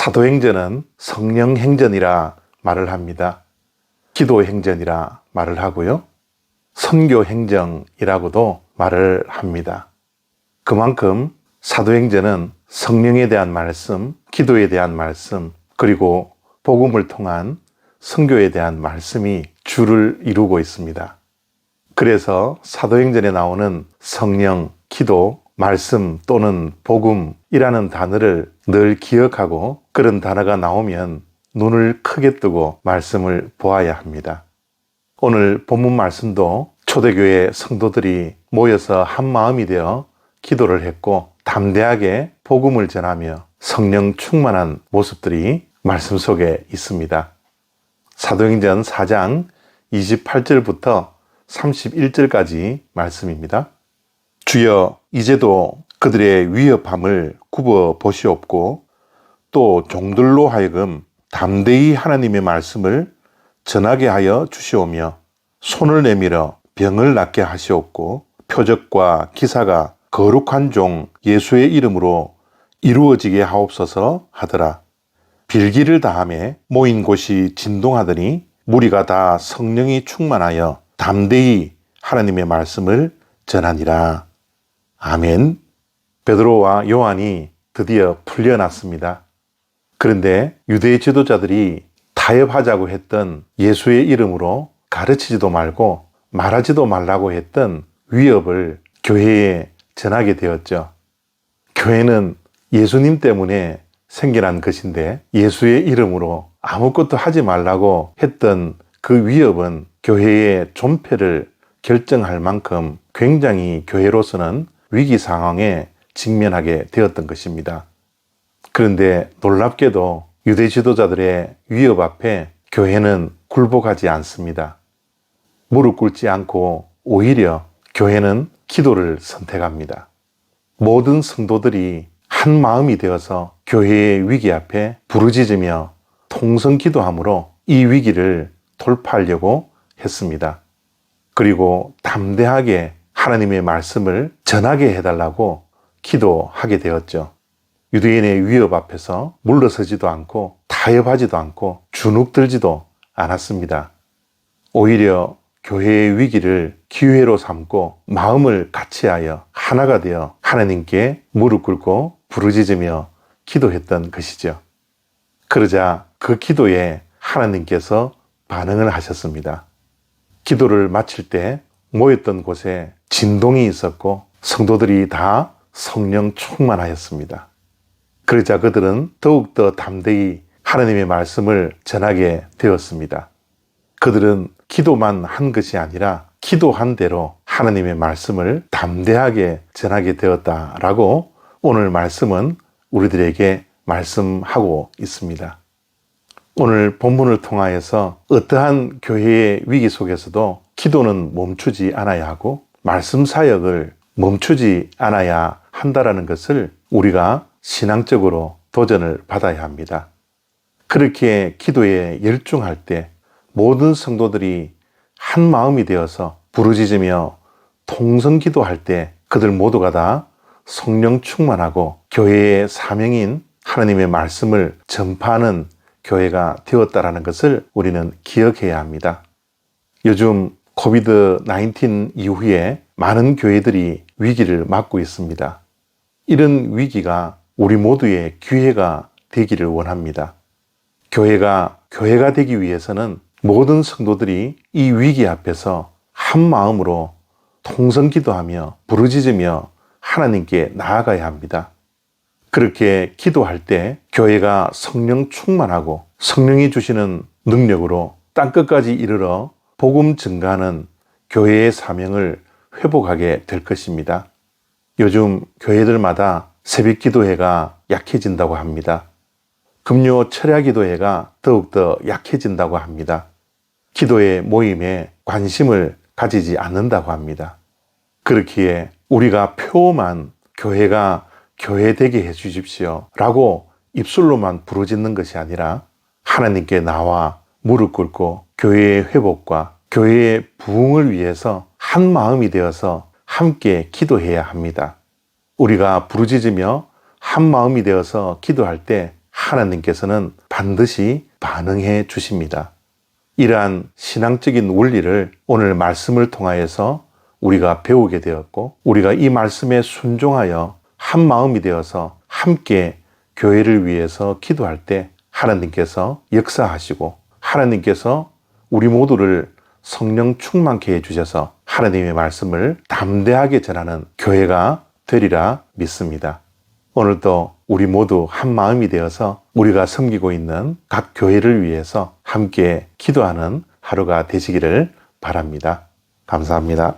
사도행전은 성령행전이라 말을 합니다. 기도행전이라 말을 하고요. 선교행정이라고도 말을 합니다. 그만큼 사도행전은 성령에 대한 말씀, 기도에 대한 말씀, 그리고 복음을 통한 선교에 대한 말씀이 줄을 이루고 있습니다. 그래서 사도행전에 나오는 성령, 기도, 말씀 또는 복음이라는 단어를 늘 기억하고 그런 단어가 나오면 눈을 크게 뜨고 말씀을 보아야 합니다. 오늘 본문 말씀도 초대교회 성도들이 모여서 한 마음이 되어 기도를 했고 담대하게 복음을 전하며 성령 충만한 모습들이 말씀 속에 있습니다. 사도행전 4장 28절부터 31절까지 말씀입니다. 주여 이제도 그들의 위협함을 굽어 보시옵고 또 종들로 하여금 담대히 하나님의 말씀을 전하게 하여 주시오며 손을 내밀어 병을 낫게 하시옵고 표적과 기사가 거룩한 종 예수의 이름으로 이루어지게 하옵소서 하더라. 빌기를 다함에 모인 곳이 진동하더니 무리가 다 성령이 충만하여 담대히 하나님의 말씀을 전하니라. 아멘. 베드로와 요한이 드디어 풀려났습니다. 그런데 유대 지도자들이 타협하자고 했던 예수의 이름으로 가르치지도 말고 말하지도 말라고 했던 위협을 교회에 전하게 되었죠. 교회는 예수님 때문에 생겨난 것인데 예수의 이름으로 아무것도 하지 말라고 했던 그 위협은 교회의 존폐를 결정할 만큼 굉장히 교회로서는 위기 상황에 직면하게 되었던 것입니다. 그런데 놀랍게도 유대 지도자들의 위협 앞에 교회는 굴복하지 않습니다. 무릎 꿇지 않고 오히려 교회는 기도를 선택합니다. 모든 성도들이 한 마음이 되어서 교회의 위기 앞에 부르짖으며 통성 기도함으로 이 위기를 돌파하려고 했습니다. 그리고 담대하게 하나님의 말씀을 전하게 해달라고 기도하게 되었죠. 유대인의 위협 앞에서 물러서지도 않고 타협하지도 않고 주눅들지도 않았습니다. 오히려 교회의 위기를 기회로 삼고 마음을 같이하여 하나가 되어 하나님께 무릎 꿇고 부르짖으며 기도했던 것이죠. 그러자 그 기도에 하나님께서 반응을 하셨습니다. 기도를 마칠 때 모였던 곳에 진동이 있었고 성도들이 다 성령 충만하였습니다. 그러자 그들은 더욱더 담대히 하나님의 말씀을 전하게 되었습니다. 그들은 기도만 한 것이 아니라 기도한 대로 하나님의 말씀을 담대하게 전하게 되었다라고 오늘 말씀은 우리들에게 말씀하고 있습니다. 오늘 본문을 통하여서 어떠한 교회의 위기 속에서도 기도는 멈추지 않아야 하고 말씀 사역을 멈추지 않아야 한다라는 것을 우리가 신앙적으로 도전을 받아야 합니다. 그렇게 기도에 열중할 때 모든 성도들이 한 마음이 되어서 부르짖으며 통성 기도할 때 그들 모두가 다 성령 충만하고 교회의 사명인 하나님의 말씀을 전파하는 교회가 되었다라는 것을 우리는 기억해야 합니다. 요즘 코비드 19 이후에 많은 교회들이 위기를 맞고 있습니다. 이런 위기가 우리 모두의 기회가 되기를 원합니다. 교회가 교회가 되기 위해서는 모든 성도들이 이 위기 앞에서 한 마음으로 통성 기도하며 부르짖으며 하나님께 나아가야 합니다. 그렇게 기도할 때 교회가 성령 충만하고 성령이 주시는 능력으로 땅끝까지 이르러 복음 증가하는 교회의 사명을 회복하게 될 것입니다. 요즘 교회들마다 새벽 기도회가 약해진다고 합니다. 금요 철야 기도회가 더욱더 약해진다고 합니다. 기도의 모임에 관심을 가지지 않는다고 합니다. 그렇기에 우리가 표만 교회가 교회 되게 해 주십시오. 라고 입술로만 부르짖는 것이 아니라 하나님께 나와 무릎 꿇고 교회의 회복과 교회의 부흥을 위해서 한 마음이 되어서 함께 기도해야 합니다. 우리가 부르짖으며 한 마음이 되어서 기도할 때 하나님께서는 반드시 반응해 주십니다. 이러한 신앙적인 원리를 오늘 말씀을 통하여서 우리가 배우게 되었고, 우리가 이 말씀에 순종하여 한 마음이 되어서 함께 교회를 위해서 기도할 때 하나님께서 역사하시고, 하나님께서 우리 모두를 성령 충만케 해 주셔서 하나님의 말씀을 담대하게 전하는 교회가 되리라 믿습니다. 오늘도 우리 모두 한 마음이 되어서 우리가 섬기고 있는 각 교회를 위해서 함께 기도하는 하루가 되시기를 바랍니다. 감사합니다.